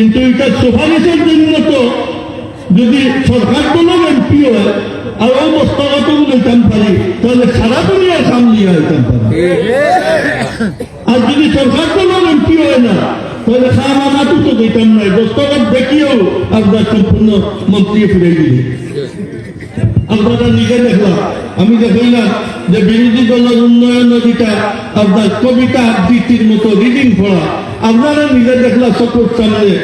কিন্তু এটা সুপারিশের জন্য তো যদি সরকার কোনো এমপি হয় আর ও মস্তকাতগুলো নিতাম পারি তাহলে সারা দুনিয়া সামলিয়ে হইতাম পারি আর যদি সরকার কোনো এমপি হয় না, তাহলে সারা মাতু তো দিতাম নাই দস্তকাত দেখিয়েও আপনার সম্পূর্ণ মন্ত্রী ফিরে দিলে আপনারা নিজে দেখলাম আমি দেখলাম যে বিরোধী দলের উন্নয়ন নদীটা, আপনার কবিতা আবৃত্তির মতো রিডিং পড়া আপনারা নিজে দেখলাম চকুর সামনে।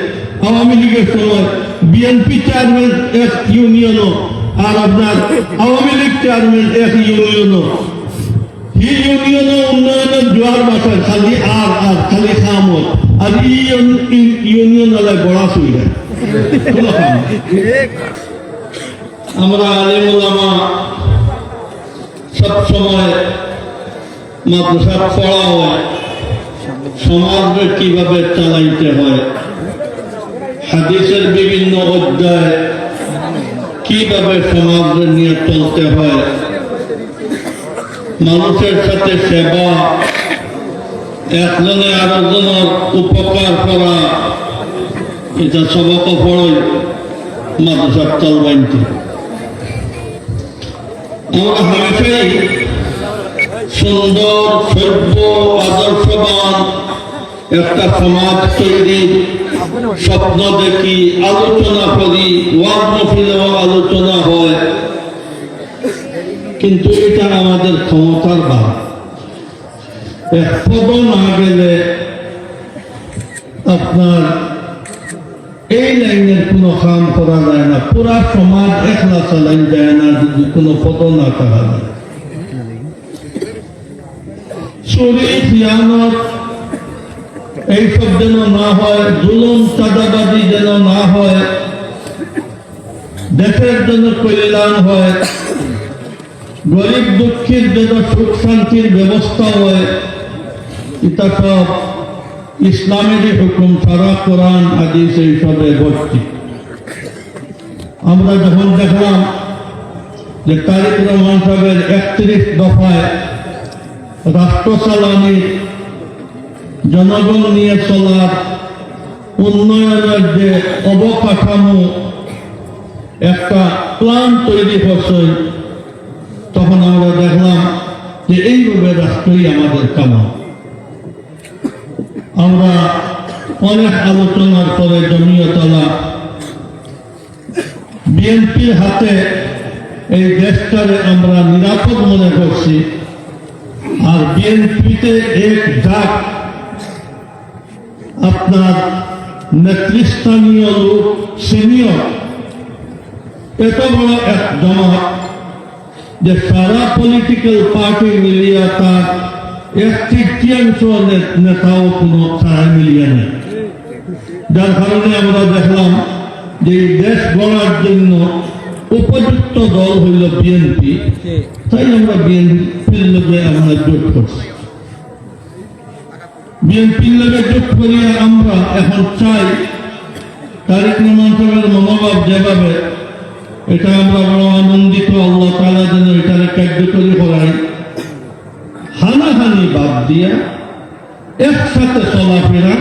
আওয়ামী লীগের সময় বিএনপি চেয়ারম্যান এক ইউনিয়নও আর আপনার আওয়ামী লীগ চেয়ারম্যান এক ইউনিয়নও এই উন্নয়নের জোয়ার বাসায় খালি আর আর খালি খামত আর ইউনিয়ন বড়া সুবিধা। আমরা আলিমুলামা সব সময় মাদ্রাসা পড়া হয় সমাজকে কীভাবে চালাইতে হয়, হাদিসের বিভিন্ন অধ্যায় কীভাবে সমাজকে নিয়ে চলতে হয়, মানুষের সাথে সেবা একজনে আরেকজনের উপকার করা, এটা সবক পড়ই মাদ্রাসার চলবাইতে সুন্দর, সভ্য, আদর্শবান একটা সমাজ তৈরির স্বপ্ন দেখি, আলোচনা করি ওয়াজ মফিলেও আলোচনা হয়। কিন্তু এটা আমাদের ক্ষমতার ভাব এক না গেলে আপনার এই লাইনের কোনো কাম করা যায় না। পুরা সমাজ একলা চালাই যায় না, যদি কোনো পদ না করা যায়। চুরি খিয়ানত এইসব যেন না হয়, জুলুম, চাঁদাবাজি যেন না হয়, দেশের জন্য কল্যাণ হয়, গরিব দুঃখীর যেন সুখ শান্তির ব্যবস্থা হয়, এটা সব ইসলামেরই হুকুম সারা কোরআন, হাদিস এইসবে ভর্তি। আমরা যখন দেখলাম যে তারিক রহমান সাহেবের একত্রিশ দফায় রাষ্ট্র চালানির জনগণ নিয়ে চলার উন্নয়নের যে অবকাঠামো, একটা প্ল্যান তৈরি করছে তখন আমরা দেখলাম যে এইভাবে রাষ্ট্রই আমাদের কামা আমরা অনেক আলোচনার পরে জমিয়তলা বিএনপির হাতে এই দেশটারে আমরা নিরাপদ মনে করছি। আর বিএনপিতে এক ডাক আপনার নেতৃস্থানীয় লোক, সিনিয়র। এত বড় এক জমাত যে সারা পলিটিক্যাল পার্টি মিলিয়ে তার এক তৃতীয়াংশ নেতাও কোনো ছাড়া মিলিয়ে নেই। যার কারণে আমরা দেখলাম যে দেশ গড়ার জন্য উপযুক্ত দল হইল বিএনপি। তাই আমরা বিএনপির লোকে আমরা জোট করছি। বিএনপির লোকে জোট করিয়া আমরা এখন চাই, তারিক রহমান সাহেবের মনোভাব যেভাবে, এটা আমরা বড় আনন্দিত, আল্লাহ তালা যেন এটাকে কার্যকরী করাই হানাহানি বাদ দিয়া একসাথে চলাফেরা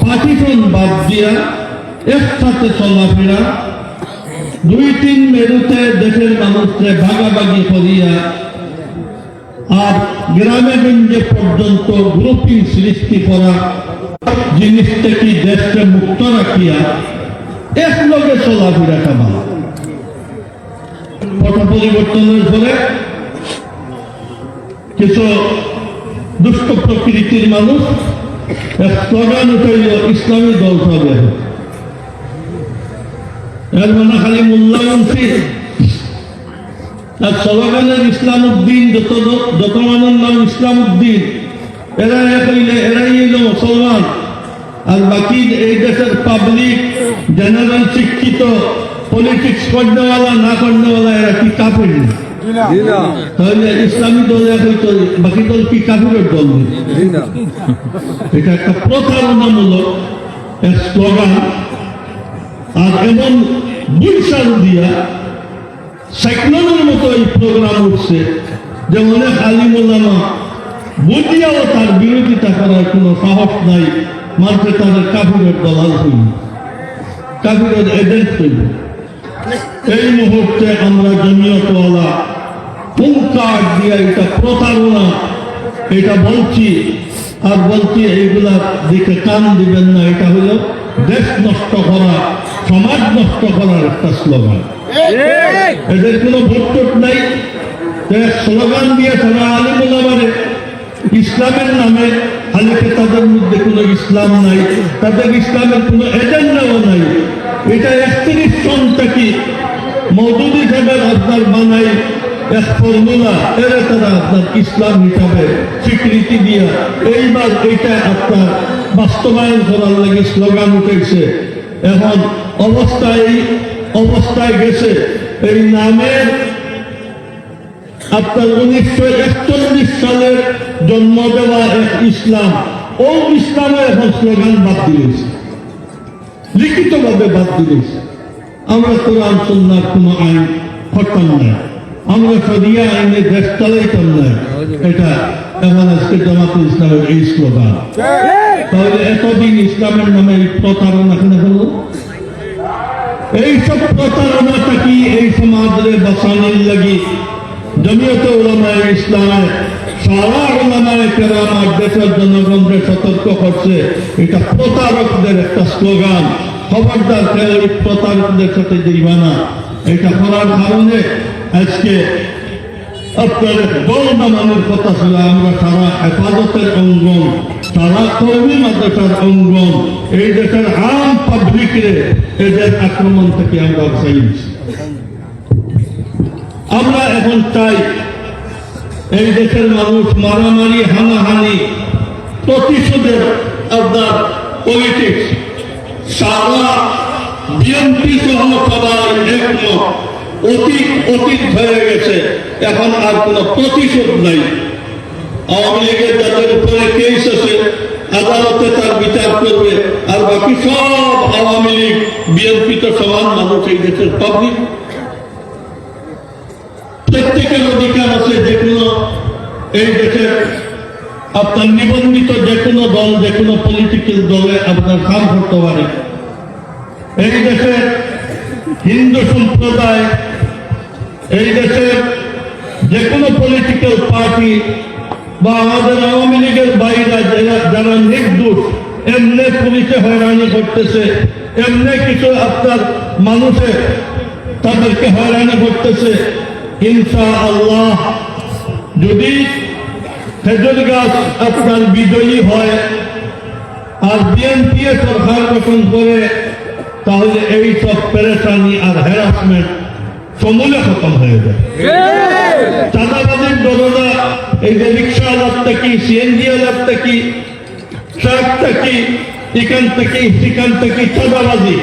পাটিশন বাদ দিয়া একসাথে চলাফেরা, দুই তিন মেরুতে দেশের মানুষকে ভাগাভাগি করিয়া আর গ্রামে গঞ্জে পর্যন্ত গ্রুপিং সৃষ্টি করা জিনিস থেকে দেশকে মুক্ত রাখিয়া এক লগে চলাফেরাটা ভালো? পট পরিবর্তনের ফলে কিছু দুষ্ট প্রকৃতির মানুষ স্লোগান উঠাইল ইসলামী দল হবে। এর খালি মূল্যায়নশী আর স্লোগানের ইসলাম উদ্দিন যত যত মানের নাম ইসলাম উদ্দিন এরা এক হইলে এরাই হইল মুসলমান। আর বাকি এই দেশের পাবলিক জেনারেল শিক্ষিত পলিটিক্স করনেওয়ালা, না করনেওয়ালা, এরা কি কাপড় তাহলে ইসলামী দল হইতো বাকি দল কি কাপড়ের দল এটা একটা প্রতারণামূলক এক স্লোগান। আর এমন বুলসার দিয়া সাইক্লোনের মতো এই প্রোগ্রাম উঠছে যে অনেক আলিমুল্লামা বুঝিয়াও তার বিরোধিতা করার কোনো সাহস নাই মানুষের তাদের কাবিরের দলাল হইল। কাবিরের এজেন্ট হইল। এই মুহূর্তে আমরা জমিয়তওয়ালা হুঙ্কার দিয়ে এটা প্রতারণা, এটা বলছি আর বলছি এইগুলার দিকে কান দিবেন না, এটা হলো দেশ নষ্ট করা, সমাজ নষ্ট করার একটা স্লোগান। এদের কোনো ভোট নাই। স্লোগান দিয়ে তারা আলিমুল্লামারে ইসলামের নামে হালিকে তাদের মধ্যে কোনো ইসলাম নাই, তাদের ইসলামের কোনো এজেন্ডাও নাই। এটা একত্রিশ সন থেকে মৌদুদি সাহেবের আপনার বানাই এরা তারা আপনার ইসলাম হিসাবে স্বীকৃতি দিয়া এইবার এইটা আপনার বাস্তবায়ন করার লাগে স্লোগান উঠেছে। এখন অবস্থায় অবস্থায় গেছে এই নামের আপনার উনিশশো একচল্লিশ সালের জন্ম দেওয়া এক ইসলাম। ও ইসলামে এখন স্লোগান বাদ দিয়েছে লিখিতভাবে বাদ দিয়েছে আমরা কোরআন সন্ন্যার কোনো আইন হতাম না আমরা সরিয়া আইনে দেশ চালাইতাম না এটা এখন আজকে জামাতুল ইসলামের এই স্লোগান। তাহলে এতদিন ইসলামের নামে এই প্রতারণা কেন হলো এইসব প্রতারণাটা কি এই সমাজে বাঁচানোর লাগি? জমিয়ত উলামায়ে ইসলামে, সারা উলামায়ে কেরাম আর দেশের জনগণকে সতর্ক করছে। এটা প্রতারকদের একটা স্লোগান। খবরদার প্রতারকদের সাথে দিবা এটা করার কারণে আজকে আপনার দল নামানোর কথা ছিল, আমরা সারা হেফাজতের অঙ্গন, সারা কর্মী মাদ্রাসার অঙ্গন, এই দেশের আম পাবলিকরে এদের আক্রমণ থেকে আমরা বাঁচাইছি আমরা এখন চাই এই দেশের মানুষ মারামারি, হানাহানি, প্রতিশোধের আপনার পলিটিক্স সারা বিএনপি সহ সবাই একমত। অতীত অতীত হয়ে গেছে। এখন আর কোনো প্রতিশোধ নাই। আওয়ামী লীগের যাদের উপরে কেস আছে, আদালতে তার বিচার করবে, আর বাকি সব আওয়ামী লীগ, বিএনপি তো সমান মানুষ এই দেশের পাবলিক প্রত্যেকের অধিকার আছে যে কোনো এই দেশের আপনার নিবন্ধিত যে কোনো দল, যে কোনো পলিটিক্যাল দলে আপনার কাম করতে পারে। এই দেশের হিন্দু সম্প্রদায় এই দেশের যে কোনো পলিটিক্যাল পার্টি বা আমাদের আওয়ামী লীগের বাইরা যারা নির্দোষ, এমনি পুলিশে হয়রানি করতেছে, এমনি কিছু আপনার মানুষে তাদেরকে হয়রানি করতেছে। ইনশা আল্লাহ যদি খেজুর গাছ আপনার বিজয়ী হয় আর বিএনপি সরকার গঠন করে, তাহলে এই সব পেরেশানি আর হ্যারাসমেন্ট সমূলে খতম হয়ে যায়। চাঁদাবাজির দরজা এই যে রিক্সা আলাপ থেকে সিএনজি আলাপ থেকে ট্রাক থেকে এখান থেকে সেখান থেকে চাঁদাবাজি।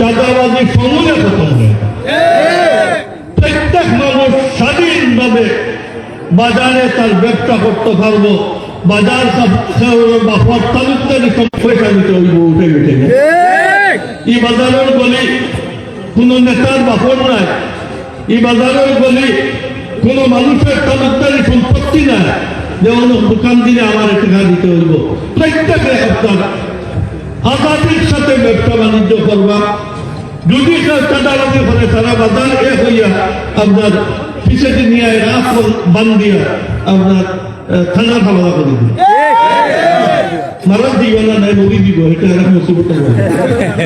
চাঁদাবাজি সমূলে খতম হয়ে যায়। প্রত্যেক মানুষ স্বাধীনভাবে বাজারে তার ব্যবসা করতে পারব। বাজার বা তালুকদারি সব পয়সা হইব উঠে উঠে এই বাজারের গলি কোন নেতার বাপর নাই। এই বাজারের গলি কোন মানুষের তালুকদারি সম্পত্তি নাই। যেমন দোকান দিলে আমার টাকা দিতে হইব। প্রত্যেকে আপনার আজাদির সাথে ব্যবসা বাণিজ্য করবা। যদি চাঁদাবাজি করে, তারা বাজার এ হইয়া আপনার পিছিয়ে নিয়ে বান বান্ধিয়া আপনার থানা খাওয়া করে দিবে মারা না নাই মরি দিব, এটা এক মুসিবত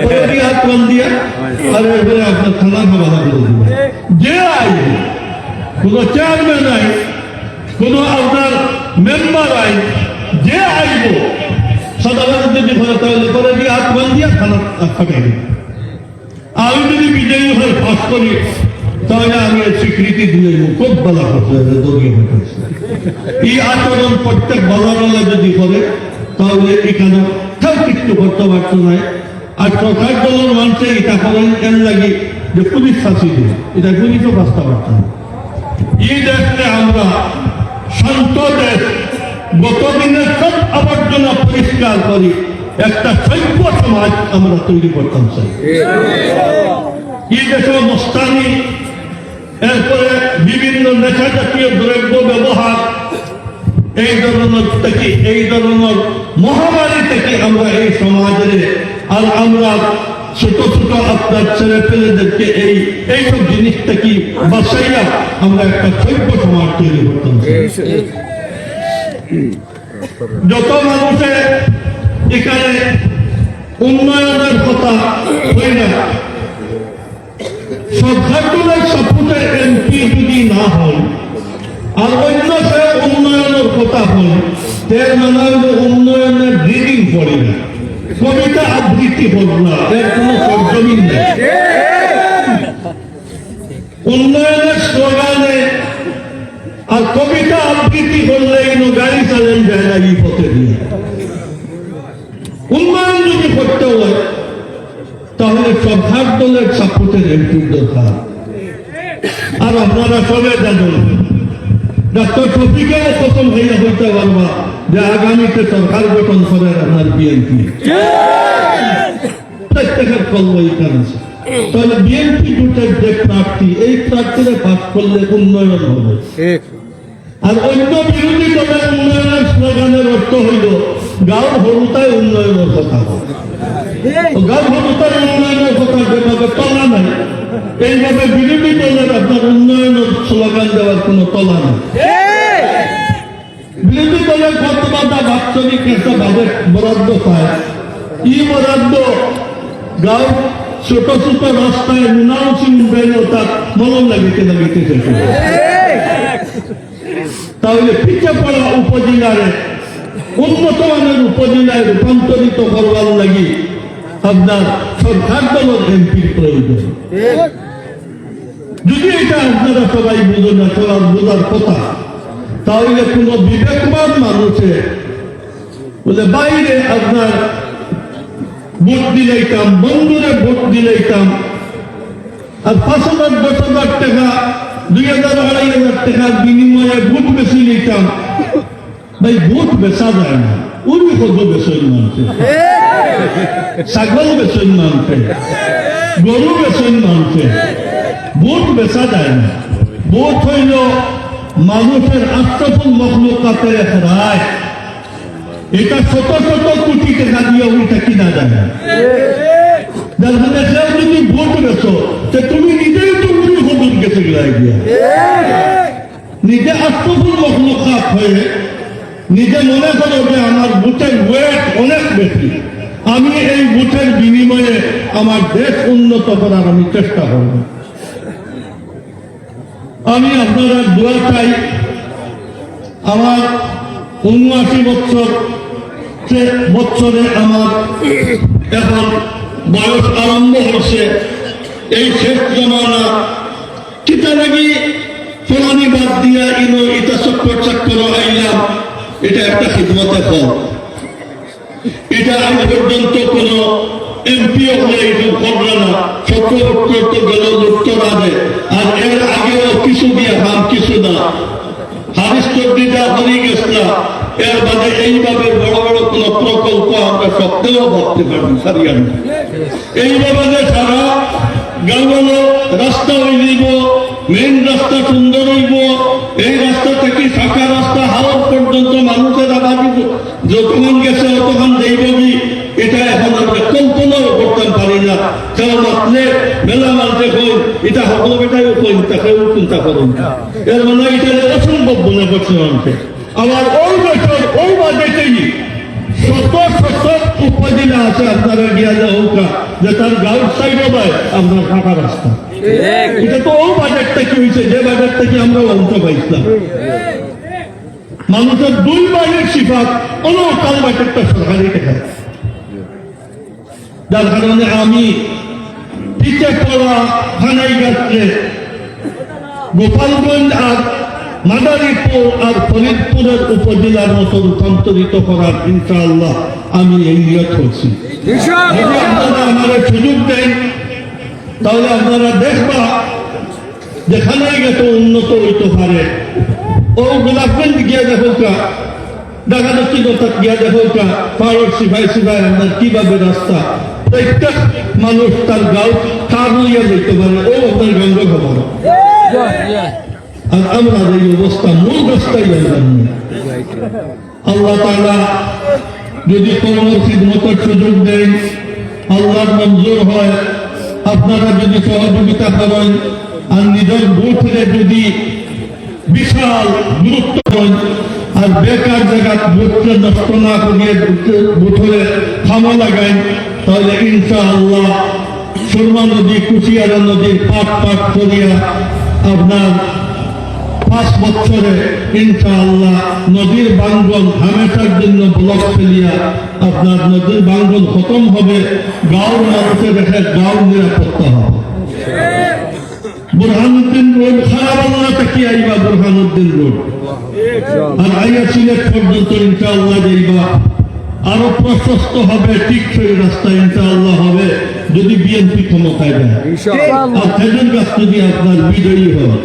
ওই হাত বান্ধিয়া আর এরপরে আপনার থানা খাওয়া করে দিবে যে আইব কোনো চেয়ারম্যান আই কোনো আপনার মেম্বার আই যে আইব সাধারণ যদি ঘরে তাহলে করে দিয়ে হাত বান্ধিয়া থানা ফাটাই দিবে। আমি যদি বিজয়ী হয়ে পাস করি তাহলে আমি স্বীকৃতি দিয়ে দেবো খুব ভালো করছে দলীয় এই আচরণ প্রত্যেক বাজারওয়ালা যদি করে, তাহলে এখানে কেউ কিছু করতে পারত না। আর সরকার দলের মানুষের এটা করেন কেন লাগে? যে পুলিশ শাসি দিবে এটা পুলিশও বাঁচতে পারত না। এই দেশে আমরা শান্ত দেশ গতদিনের সব আবর্জনা পরিষ্কার করি একটা সভ্য সমাজ আমরা তৈরি করতাম চাই এই দেশে মস্তানি এরপরে বিভিন্ন নেশা জাতীয় দ্রব্য ব্যবহার, এই ধরনের থেকে, এই ধরনের মহামারী থেকে আমরা এই সমাজে আর আমরা ছোট ছোট আপনার ছেলে পেলেদেরকে এই, এইসব জিনিস থেকে বাসাইয়া আমরা একটা সভ্য সমাজ তৈরি করতাম যত মানুষে এখানে উন্নয়নের কথা হয় না সরকারগুলোর সাপোর্টে এমপি যদি না হয় আর অন্য উন্নয়নের কথা হয় এর মানে উন্নয়নের রিডিং পড়ে না। কবিতা আবৃত্তি হল না এর কোনো সরজমিন নেই। উন্নয়নের স্লোগানে আর কবিতা আবৃত্তি করলে কিন্তু গাড়ি চালান যায় না, এই পথে দিয়ে। উন্নয়ন যদি করতে হয় তাহলে সরকার দলের সাপোর্টের এমপির দরকার। আর আপনারা সবাই জানেন ডাক্তার শফিকেও প্রথম হইয়া হইতে পারবা যে আগামীতে সরকার গঠন করে আপনার বিএনপি। প্রত্যেকের কল্প এখানে আছে। তাহলে বিএনপি জোটের যে প্রার্থী এই প্রার্থীরা করলে উন্নয়ন হবে। আর অন্য বিরোধী দলের উন্নয়নের স্লোগানের অর্থ হইল গাঁও হরুতায় উন্নয়নের কথা। তলা নাই বরাদ্দ পায় বরাদ্দ গাঁও ছোট ছোট রাস্তায় মুনাউসি উন্নয়ন তার মলম লাগিতে লাগিতে তাহলে পিছে পড়া উপজেলারে উন্নত মানের উপজেলায় রূপান্তরিত করবার লাগি আপনার সরকার দলের এমপির প্রয়োজন। যদি এটা আপনারা সবাই বুঝেন না সবার বোঝার কথা তাহলে কোন বিবেকবান মানুষে বলে বাইরে আপনার ভোট দিলাইতাম বন্ধুরে ভোট দিলাইতাম আর পাঁচ হাজার দশ হাজার টাকা দুই হাজার আড়াই হাজার টাকার বিনিময়ে ভোট বেশি নিতাম। ভাই ভোট বেচা যায় না। উনি কত বেসন মানছে ছাগল বেসন মানছে গরু বেসন মানছে ভোট বেচা যায় না। ভোট হইল মানুষের আত্মপন মখলুকাতের রায়। এটা শত শত কোটি টাকা দিয়ে ওইটা কিনা যায় না। ভোট তো তুমি নিজেই তো উনি হদুর গেছে দিয়া। নিজে আত্মফুল মখলুকাত হয়ে নিজে মনে করো যে আমার ভোটের ওয়েট অনেক বেশি। আমি এই ভোটের বিনিময়ে আমার দেশ উন্নত করার আমি চেষ্টা করব। আমি আপনারা দোয়া চাই, আমার উনআশি বছর বছরে আমার এখন বয়স আরম্ভ হচ্ছে এই শেষ জমানা কিতা লাগি ফলানি বাদ দিয়া ইনো ইতা চক্কর চক্কর আইলাম, এটা একটা খিদমতে ফল। হয়ে। এইভাবে বড় বড় কোন প্রকল্প আমরা সত্যিও ভাবতে পারি সারিয়া না এইভাবে সারা রাস্তা হইব মেন রাস্তা সুন্দর হইব, এই রাস্তা থেকে শাখা রাস্তা হাওড় পর্যন্ত মানুষের আবার যতক্ষণ গেছে অতক্ষণ যাইবি এটা এখন আমরা কল্পনাও করতে পারি না ওই ওই আপনারা গিয়া যাওয়া যে তার গাউট সাইড হবে আপনার ফাঁকা রাস্তা। এটা তো ও বাজেটটা কি হয়েছে, যে বাজেট থেকে আমরা অংশ পাইছিলাম। মানুষের দুই বাজেট সিফাত কোনো কাল বাজেটটা সরকারি টাকা যার কারণে আমি পিছে পড়া খানাই গাছকে গোপালগঞ্জ আর মাদারীপুর আর ফরিদপুরের উপজেলার মতো রূপান্তরিত করার ইনশাআল্লাহ আমি এই নিয়ত করছি। আপনারা আমাদের সুযোগ দেন, তাহলে আপনারা দেখবা যেখানে গেছে উন্নত হইতে পারে। ও গোলাপগঞ্জ গিয়ে দেখো কা দেখা যাচ্ছে কথা গিয়া দেখো কা পাড়র সিপাই সিপাই আপনার কীভাবে রাস্তা প্রত্যেক মানুষ তার গাঁও কার লইয়া যেতে পারে। ও আপনার গঙ্গ খবর আর আমরা এই অবস্থা, মূল রাস্তায় যাইলাম। আল্লাহ তাআলা যদি কর্মের খিদমতের সুযোগ দেন, আল্লাহর মঞ্জুর হয়। আপনারা যদি সহযোগিতা করেন, আর নিজের বুথে যদি বিশাল গুরুত্ব দেন, আর বেকার জায়গা বুথকে নষ্ট না করিয়ে বুথে খামা লাগান তাহলে ইনশাআল্লাহ সুরমা নদী, কুশিয়ারা নদীর পাট পাট করিয়া আপনার পাঁচ বছরে ইনশাআল্লাহ নদীর বাঙ্গন হামেশার জন্য ব্লক ফেলিয়া আপনার নদীর বাঙ্গন খতম হবে গাঁওর মানুষের একটা গাঁও নিরাপত্তা হবে। বুরহানুদ্দিন রোড খারাপ আল্লাহ থেকে আইবা বুরহানুদ্দিন রোড? আর আইয়া সিলেট পর্যন্ত ইনশাআল্লাহ যাইবা। আরও প্রশস্ত হবে টিকসই রাস্তা ইনশাআল্লাহ হবে যদি বিএনপি ক্ষমতায় যায়। আর গাছ যদি আপনার বিজয়ী হয়।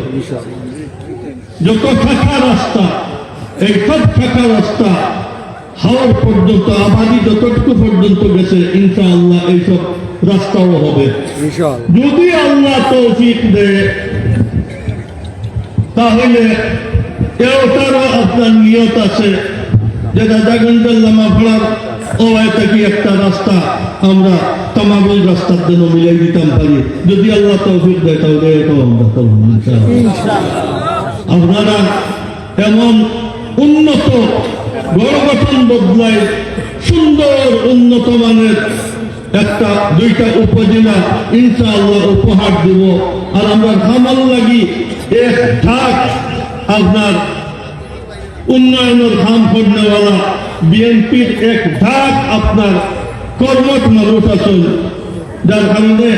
যত ফাঁকা রাস্তা এই সব ফাঁকা রাস্তা হাওয়ার পর্যন্ত আবাদি যতটুকু পর্যন্ত গেছে ইনশাআল্লাহ এইসব রাস্তাও হবে। যদি আল্লাহ তৌফিক দেয় তাহলে এটারও আপনার নিয়ত আছে। যে দাদাগঞ্জের লামাফড়ার ও থেকে একটা রাস্তা? আমরা তামাগুল রাস্তার জন্য মিলাই দিতাম পারি যদি আল্লাহ তৌফিক দেয়, তাহলে এটাও আমরা আপনারা এমন উন্নত গণগঠন বদলায় সুন্দর, উন্নত মানের একটা দুইটা উপজেলা ইনশাআল্লাহ উপহার দিব। আর আমরা খামাল লাগি, এক ঢাক আপনার উন্নয়নের খাম করনেওয়ালা বিএনপির এক ঢাক আপনার কর্মঠ মানুষ আছেন। যার কারণে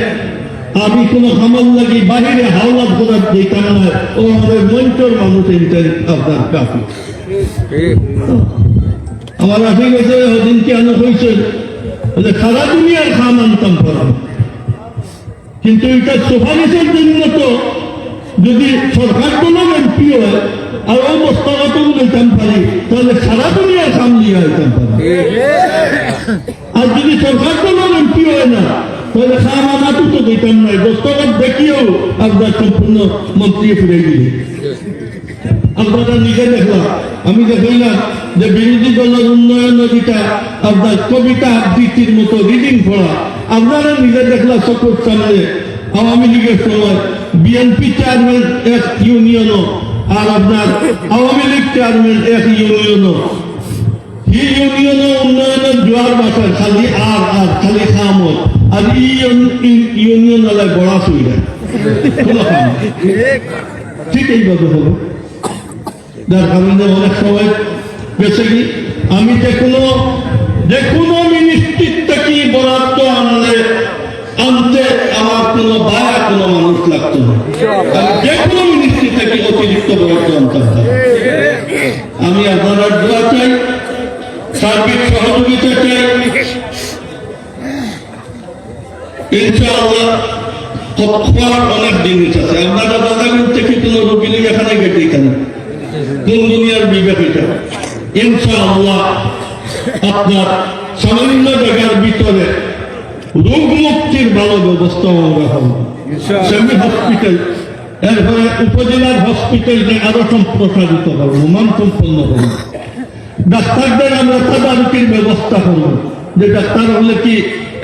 আমি কোনো খামাল লাগি বাহিরে হাওলাত করার যেতাম না। ও আমাদের মঞ্চর মানুষ এইটাই আপনার কাফি। আমার আশি গেছে ওদিন কেন হয়েছে যে সারা দুনিয়ার খাম আনতাম করা কিন্তু এটা সুপারিশের জন্য তো যদি সরকার কোনো এমপি হয়, আর ওই বস্তাগত নিতাম পারি তাহলে সারা দুনিয়ার খাম নিয়ে আর যদি সরকার কোনো এমপি হয় না? তাহলে খাম আনাতো তো দিতাম নাই। দস্তগত দেখিয়েও আপনার সম্পূর্ণ মন্ত্রী ফিরে দিলে আপনারা নিজে দেখলাম। আমি দেখলাম যে বিরোধী দলের উন্নয়ন নদীটা, আপনার কবিতা আবৃত্তির মতো রিডিং পড়া আপনারা নিজে দেখলাম চকুর সামনে। আওয়ামী লীগের সময় বিএনপি চেয়ারম্যান এক ইউনিয়নও আর আপনার আওয়ামী লীগ চেয়ারম্যান এক ইউনিয়নও এই ইউনিয়নে উন্নয়নের জোয়ার বাসার খালি আর আর, খালি খামত। আর ই ইউনিয়ন হলে বড়া সুবিধা। ঠিক এইভাবে হবে। যার কারণে অনেক সময় গেছে। কি আমি যে কোনো যে কোনো মিনিস্ট্রির থেকে বরাদ্দ আনলে আনতে আমার কোনো বায়া কোনো মানুষ লাগতো না। যে কোনো মিনিস্ট্রি থেকে অতিরিক্ত বরাদ্দ আনতাম আমি আপনারা দোয়া চাই সার্বিক সহযোগিতা চাই। অনেক জিনিস আছে। আপনারা দাদাগঞ্জ থেকে কোনো রোগী নিয়ে এখানে এটা? ইনশাআল্লাহ আপনার সামান্য জায়গার ভিতরে রোগ ভালো ব্যবস্থা আমরা হবে সেমি হসপিটাল। এরপরে উপজেলার হসপিটাল যে আরও সম্প্রসারিত করব মান সম্পন্ন করব ডাক্তারদের আমরা তদারকির ব্যবস্থা করব। যে ডাক্তার হলে কি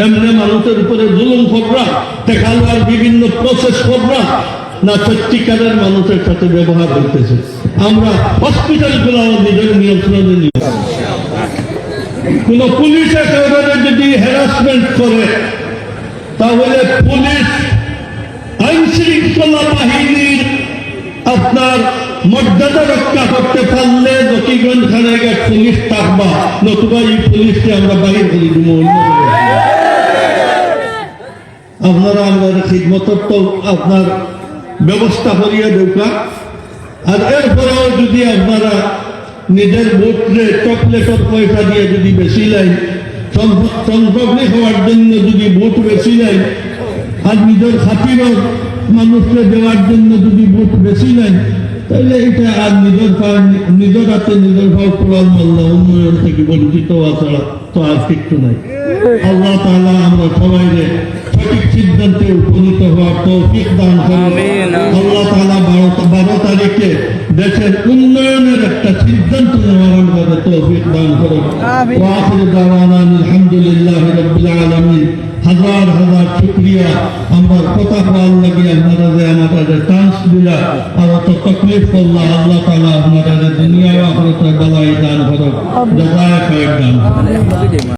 এমনি মানুষের উপরে জুলুম করবা দেখালবার বিভিন্ন প্রসেস করবা না সত্যিকারের মানুষের সাথে ব্যবহার করতেছে আমরা হসপিটালগুলো নিজের নিয়ন্ত্রণে নিয়ে কোন পুলিশ একেবারে যদি হ্যারাসমেন্ট করে, তাহলে পুলিশ আইন শৃঙ্খলা বাহিনীর আপনার মর্যাদা রক্ষা করতে পারলে দকিগঞ্জ থানায় গিয়ে পুলিশ থাকবা, নতুবা এই পুলিশকে আমরা বাহির করে দিব। আপনারা আমাদের খিদমতর তো আপনার ব্যবস্থা করিয়া দেউকা আর এরপরেও যদি আপনারা নিজের ভোটরে চকলেটের পয়সা দিয়ে যদি বেশি নেয় হওয়ার জন্য যদি ভোট বেশি নেয়, আর নিজের খাতিরও মানুষকে দেওয়ার জন্য যদি ভোট বেশি নেয়, তাহলে এটা আর নিজের নিজের হাতে নিজের ভাব পড়ার মাল্লা উন্নয়ন থেকে বঞ্চিত ছাড়া তো আর কিছু নাই। আল্লাহ তাআলা আমরা সবাই সিদ্ধান্তে উপনীত হওয়ার তৌফিক দান করুন। আল্লাহ তাআলা বারো বারো তারিখে দেশের উন্নয়নের একটা সিদ্ধান্ত নেওয়ার আমাদের তৌফিক দান করুন। আমিন। ওয়াখির দাওয়ানা আলহামদুলিল্লাহ রাব্বিল আলামিন। হাজার হাজার শুক্রিয়া। আমরা কথা পাওয়ার লাগে আপনারা যে আমাদের চান্স দিলা আর অত তকলিফ করলা আল্লাহ তাআলা আপনারা দুনিয়া আখরাতে বালাই দান জাযায় দান